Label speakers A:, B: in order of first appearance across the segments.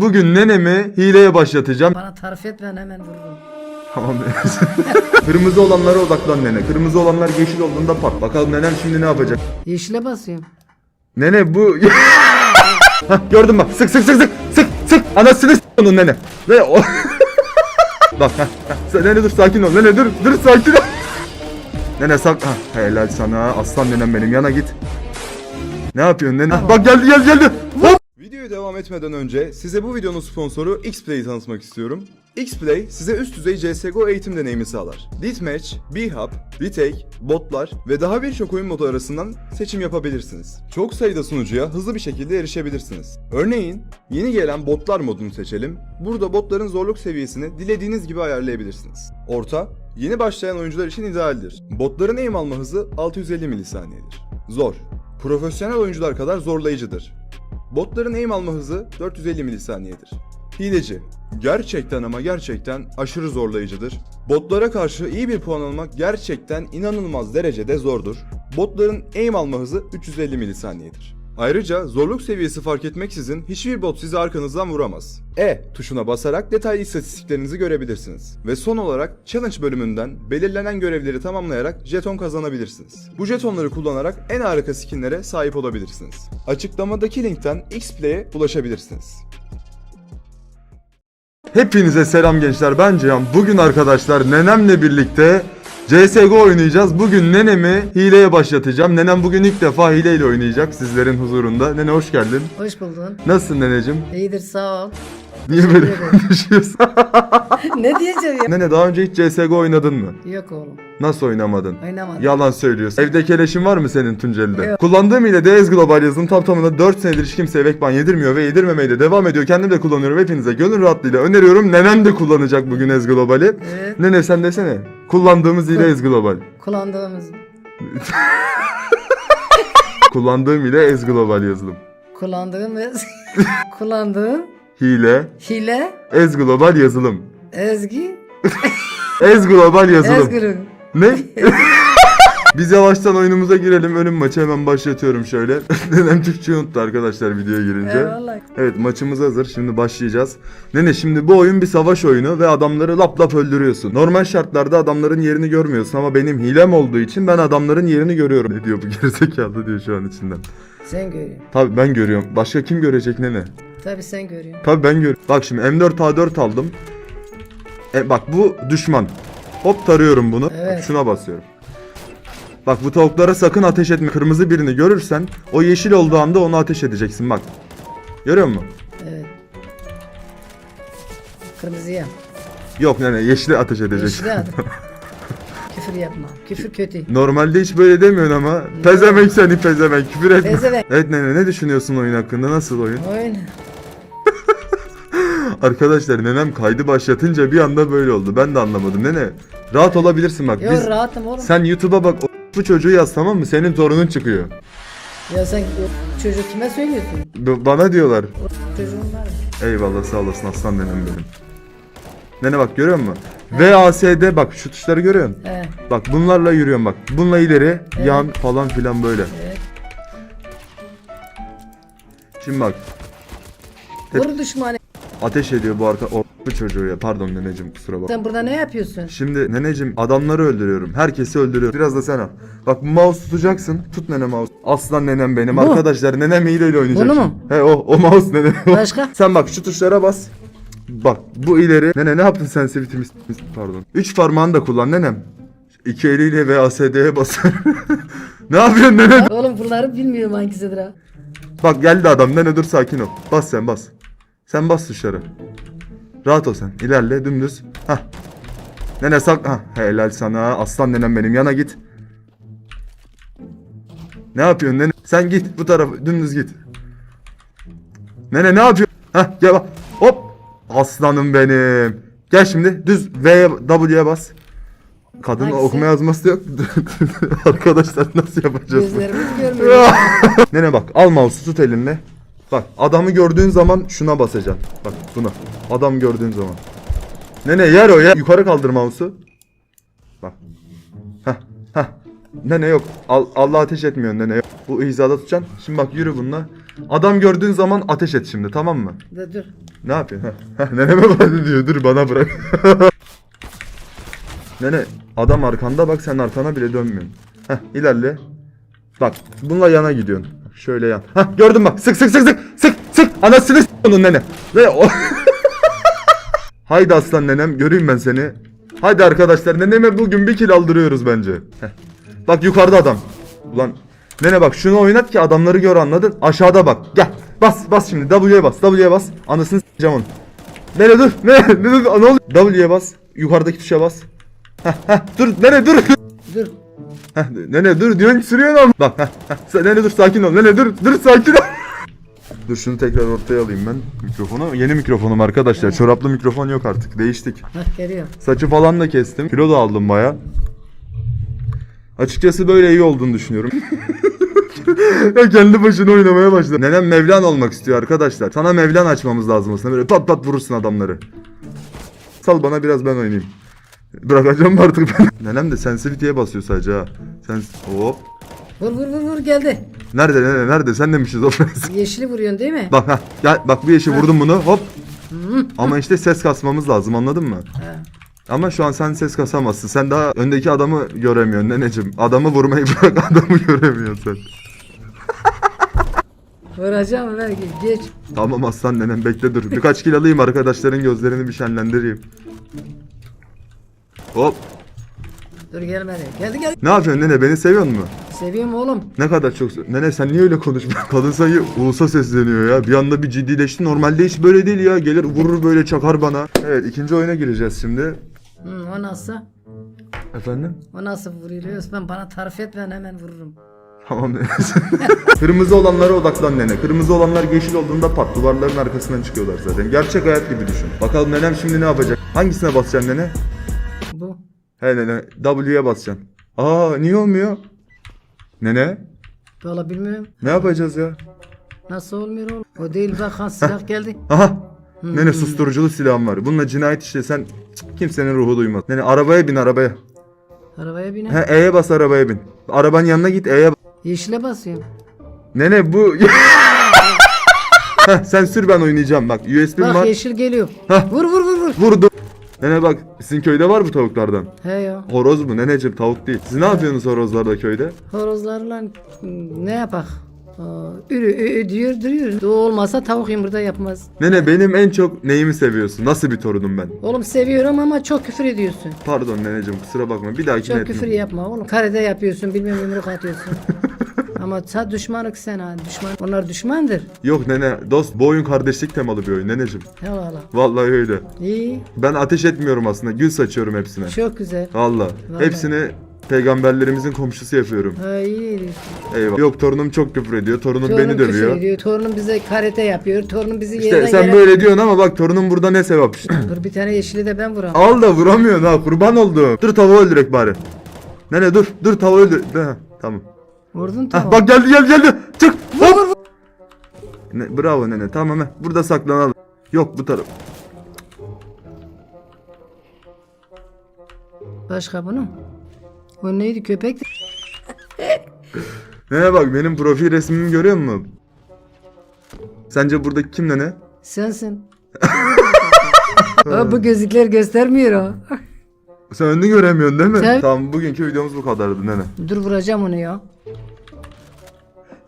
A: Bugün nenemi hileye başlatacağım.
B: Bana tarif et ben hemen vururum.
A: Tamam Kırmızı olanlara odaklan nene. Kırmızı olanlar yeşil olduğunda pat. Bakalım nenem şimdi ne yapacak?
B: Yeşile basıyorum.
A: Nene bu... Hah, gördün bak. Sık sık sık sık. Sık sık. Anasını s*** onun nene. Ve o... bak. Sen nene dur sakin ol. Nene dur dur sakin ol. Nene sak... Hah, helal sana. Aslan nenem benim. Yana git. Ne yapıyorsun nene? Bak geldi geldi geldi. Hop. Videoya devam etmeden önce size bu videonun sponsoru Xplay'i tanıtmak istiyorum. Xplay size üst düzey CSGO eğitim deneyimi sağlar. Deathmatch, B-Hub, Retake, botlar ve daha birçok oyun modu arasından seçim yapabilirsiniz. Çok sayıda sunucuya hızlı bir şekilde erişebilirsiniz. Örneğin yeni gelen botlar modunu seçelim. Burada botların zorluk seviyesini dilediğiniz gibi ayarlayabilirsiniz. Orta, yeni başlayan oyuncular için idealdir. Botların aim alma hızı 650 milisaniyedir. Zor, profesyonel oyuncular kadar zorlayıcıdır. Botların aim alma hızı 450 milisaniyedir. Hileci. Gerçekten ama gerçekten aşırı zorlayıcıdır. Botlara karşı iyi bir puan almak gerçekten inanılmaz derecede zordur. Botların aim alma hızı 350 milisaniyedir. Ayrıca zorluk seviyesi fark etmeksizin hiçbir bot sizi arkanızdan vuramaz. E tuşuna basarak detaylı istatistiklerinizi görebilirsiniz. Ve son olarak challenge bölümünden belirlenen görevleri tamamlayarak jeton kazanabilirsiniz. Bu jetonları kullanarak en harika skinlere sahip olabilirsiniz. Açıklamadaki linkten Xplay'e ulaşabilirsiniz. Hepinize selam gençler ben Cihan. Bugün arkadaşlar nenemle birlikte CSGO oynayacağız. Bugün nenemi hileye başlatacağım. Nenem bugün ilk defa hileyle oynayacak sizlerin huzurunda. Nene hoş geldin.
B: Hoş buldun.
A: Nasılsın neneciğim?
B: İyidir sağ ol.
A: Niye böyle konuşuyorsun?
B: ne diyeceğim ya?
A: Nene daha önce hiç CSGO oynadın mı?
B: Yok oğlum.
A: Nasıl oynamadın?
B: Oynamadım.
A: Yalan söylüyorsun. Evde keleşin var mı senin Tunceli'de?
B: Yok.
A: Kullandığım ile DS Global yazılım tam tamına 4 senedir hiç kimseye Vekban yedirmiyor ve yedirmemeye de devam ediyor. Kendim de kullanıyorum. Hepinize gönül rahatlığıyla öneriyorum. Nenem de kullanacak bugün Ez Global'i.
B: Evet.
A: Nene sen desene. Kullandığımız ile Ez Global.
B: Kullandığımız.
A: Kullandığım ile Ez Global yazılım.
B: Kullandığımız. kullandığım.
A: Hile,
B: Hile.
A: Ez Global yazılım.
B: Ezgi.
A: Ez Global yazılım.
B: Ezgürüm.
A: Ne? Biz yavaştan oyunumuza girelim. Önüm maçı hemen başlatıyorum şöyle. Nenem Türkçeyi unuttu arkadaşlar videoya girince.
B: Eyvallah.
A: Evet maçımız hazır. Şimdi başlayacağız. Nene şimdi bu oyun bir savaş oyunu ve adamları lap lap öldürüyorsun. Normal şartlarda adamların yerini görmüyorsun ama benim hilem olduğu için ben adamların yerini görüyorum. Ne diyor bu gerizekalı diyor şu an içinden.
B: Sen görüyorsun.
A: Tabi ben görüyorum. Başka kim görecek nene?
B: Tabii sen görüyorsun.
A: Tabi ben görüyorum. Bak şimdi M4A4 aldım. E, bak bu düşman. Hop tarıyorum bunu. Bak,
B: Evet.
A: şuna basıyorum. Bak bu tavuklara sakın ateş etme. Kırmızı birini görürsen o yeşil olduğu anda onu ateş edeceksin bak. Görüyor musun?
B: Evet. Kırmızıya.
A: Yok nene yeşili ateş edeceksin.
B: Yeşile. Küfür yapma. Küfür kötü.
A: Normalde hiç böyle demiyorsun ama. Pezemek seni pezemek. Küfür etme.
B: Pezevenk.
A: Evet nene ne düşünüyorsun oyun hakkında? Nasıl oyun?
B: Oyun.
A: Arkadaşlar nenem kaydı başlatınca bir anda böyle oldu. Ben de anlamadım. Nene rahat olabilirsin bak.
B: Yok
A: Biz,
B: rahatım oğlum.
A: sen YouTube'a bak o bu çocuğu yaz tamam mı? Senin torunun çıkıyor.
B: Ya sen çocuğu kime söylüyorsun?
A: B- bana diyorlar.
B: Çocuğun var mı?
A: Eyvallah sağ olasın aslan nenem benim. Nene bak görüyor musun? VASD bak şu tuşları görüyor musun?
B: He.
A: Bak bunlarla yürüyorum bak. Bununla ileri, yan falan filan böyle.
B: Evet.
A: Şimdi bak
B: Vur düşmanı.
A: ateş ediyor bu arka o bu çocuğu ya. Pardon neneciğim kusura bak.
B: Sen burada ne yapıyorsun?
A: Şimdi neneciğim adamları öldürüyorum. Herkesi öldürüyorum. Biraz da sen al. Bak bu mouse tutacaksın. Tut nene mouse. Aslan nenem benim.
B: Bu?
A: Arkadaşlar nenem hileyle oynayacak.
B: Bunu mu?
A: He o o mouse nene.
B: Başka?
A: sen bak şu tuşlara bas. Bak bu ileri. Nene ne yaptın sen Sivitimiz? Pardon. Üç parmağını da kullan nenem. İki eliyle VASD'ye basar. ne yapıyorsun nene?
B: Oğlum bunları bilmiyorum hangisidir ha.
A: Bak geldi adam. Nene dur sakin ol. Bas sen bas. Sen bas tuşlara. Rahat ol sen. İlerle dümdüz. Hah. Nene sak. Hah. Helal sana. Aslan nenem benim. Yana git. Ne yapıyorsun nene? Sen git bu tarafa. Dümdüz git. Nene ne yapıyorsun? Hah gel bak. Hop. Aslanım benim. Gel şimdi düz V'ye W'ye bas. Kadın
B: Hangisi?
A: okuma yazması da yok. Arkadaşlar nasıl yapacağız?
B: Gözlerimiz görmüyor.
A: Nene bak al mouse'u tut elinle. Bak adamı gördüğün zaman şuna basacaksın. Bak buna. Adam gördüğün zaman. Nene yer o ya. Yukarı kaldır mouse'u. Bak. Heh. Heh. Nene yok. Al, Allah ateş etmiyor nene yok. Bu hizada tutacaksın. Şimdi bak yürü bununla. Adam gördüğün zaman ateş et şimdi tamam mı?
B: Dur dur.
A: Ne yapıyorsun? Heh, heh, Neneme bana diyor dur bana bırak. Nene adam arkanda bak sen arkana bile dönmüyorsun. Heh ilerle. Bak bununla yana gidiyorsun. Şöyle yan. Heh gördün bak sık sık sık sık sık sık anasını onun nene. Ve o... Haydi aslan nenem göreyim ben seni. Haydi arkadaşlar neneme bugün bir kill aldırıyoruz bence. Heh. Bak yukarıda adam. Ulan nene bak şunu oynat ki adamları gör anladın. Aşağıda bak gel. Bas bas şimdi W'ye bas W'ye bas. Anasını s**eceğim onu. Nene dur ne ne dur ne oluyor? W'ye bas. Yukarıdaki tuşa bas. Heh, heh, dur nene dur.
B: Dur.
A: Heh, nene dur diyorsun sürüyorsun ama. Bak heh, heh, sen, nene dur sakin ol. Nene dur dur sakin ol. Dur şunu tekrar ortaya alayım ben mikrofonu. Yeni mikrofonum arkadaşlar. Çoraplı mikrofon yok artık. Değiştik.
B: Hah geliyor.
A: Saçı falan da kestim. Kilo da aldım baya. Açıkçası böyle iyi olduğunu düşünüyorum. ya kendi başına oynamaya başladı. Nenem Mevlan olmak istiyor arkadaşlar. Sana Mevlan açmamız lazım aslında. Böyle pat pat vurursun adamları. Sal bana biraz ben oynayayım. Bırakacağım artık ben? Nenem de sensitivity'ye basıyor sadece ha. Sen hop.
B: Vur vur vur vur geldi.
A: Nerede nene nerede? Sen demişiz o biraz.
B: Yeşili vuruyorsun değil mi?
A: Bak ha. Gel bak bu yeşi vurdum bunu. Hop. Ama işte ses kasmamız lazım anladın mı?
B: Ha.
A: Ama şu an sen ses kasamazsın. Sen daha öndeki adamı göremiyorsun neneciğim. Adamı vurmayı bırak adamı göremiyorsun sen.
B: Vuracağım ver geç.
A: Tamam aslan nenem bekle dur. Birkaç kill alayım arkadaşların gözlerini bir şenlendireyim. Hop.
B: Dur gelmedi. Geldi geldi.
A: Ne yapıyorsun nene beni seviyor mu?
B: Seviyorum oğlum.
A: Ne kadar çok Nene sen niye öyle konuşmuyorsun? Kadın sayı ulusa sesleniyor ya. Bir anda bir ciddileşti. Normalde hiç böyle değil ya. Gelir vurur böyle çakar bana. Evet ikinci oyuna gireceğiz şimdi.
B: Hı, o nasıl?
A: Efendim?
B: O nasıl vuruluyor? Ben bana tarif et ben hemen vururum.
A: Tamam nene. Kırmızı olanlara odaklan nene. Kırmızı olanlar yeşil olduğunda pat duvarların arkasından çıkıyorlar zaten. Gerçek hayat gibi düşün. Bakalım nenem şimdi ne yapacak? Hangisine basacaksın nene?
B: Bu.
A: He nene W'ye basacaksın. Aa niye olmuyor? Nene
B: Valla bilmiyorum.
A: ne yapacağız ya?
B: Nasıl olmuyor oğlum? O değil bak ha silah geldi.
A: Aha. Nene susturuculu silahım var. Bununla cinayet işlesen cık, kimsenin ruhu duymaz. Nene arabaya bin arabaya.
B: Arabaya bine.
A: He E'ye bas arabaya bin. Arabanın yanına git E'ye bas.
B: Yeşile basıyorum.
A: Nene bu... Heh, sen sür ben oynayacağım bak. USB'm
B: Bak
A: var.
B: yeşil geliyor.
A: Hah.
B: Vur vur vur vur.
A: Vurdum. Nene bak sizin köyde var mı tavuklardan?
B: He ya.
A: Horoz mu neneciğim tavuk değil. Siz ne yapıyorsunuz horozlarda köyde?
B: Horozlarla ne yapak? Ürü ü, diyor duruyor. O olmasa tavuk yumurta yapmaz.
A: Nene benim en çok neyimi seviyorsun? Nasıl bir torunum ben?
B: Oğlum seviyorum ama çok küfür ediyorsun.
A: Pardon neneciğim kusura bakma bir dahakine
B: Çok
A: etmem.
B: küfür yapma oğlum. Karede yapıyorsun, bilmem yumruk atıyorsun. ama sen düşmanık sen ha. Düşman. Onlar düşmandır.
A: Yok nene dost bu oyun kardeşlik temalı bir oyun neneciğim.
B: Eyvallah.
A: Vallahi öyle.
B: İyi.
A: Ben ateş etmiyorum aslında gül saçıyorum hepsine.
B: Çok güzel.
A: Vallahi.
B: Vallahi.
A: Hepsini peygamberlerimizin komşusu yapıyorum.
B: Ha, iyi.
A: Eyvallah. Yok torunum çok küfür ediyor. Torunum
B: Torunum
A: beni
B: küfür
A: dövüyor.
B: ediyor. Torunum bize karate yapıyor. Torunum bizi
A: İşte
B: yerden
A: sen
B: yere...
A: böyle diyorsun ama bak torunum burada ne sevap işte.
B: Dur bir tane yeşili de ben vuram.
A: Al da vuramıyorsun ha kurban oldum. Dur tavuğu öldürek bari. Nene dur dur tavuğu öldür. Ha, tamam.
B: Vurdun tamam.
A: bak geldi geldi geldi. Çık. Hop. Ne, bravo nene tamam he. Burada saklanalım. Yok bu taraf.
B: Başka bunu? O neydi köpek?
A: Nene bak benim profil resmimi görüyor musun? Sence buradaki kim nene?
B: Sensin. Aa, bu gözlükler göstermiyor o.
A: Sen önünü göremiyorsun değil mi?
B: Sen-
A: Tamam bugünkü videomuz bu kadardı nene.
B: Dur vuracağım onu ya.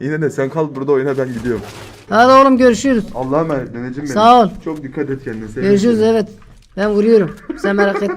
A: Yine de sen kal burada oyna ben gidiyorum.
B: Hadi oğlum görüşürüz.
A: Allah'a emanet neneciğim benim.
B: Sağ ol.
A: Çok dikkat et kendine.
B: Görüşürüz
A: seni.
B: evet. Ben vuruyorum. Sen merak etme.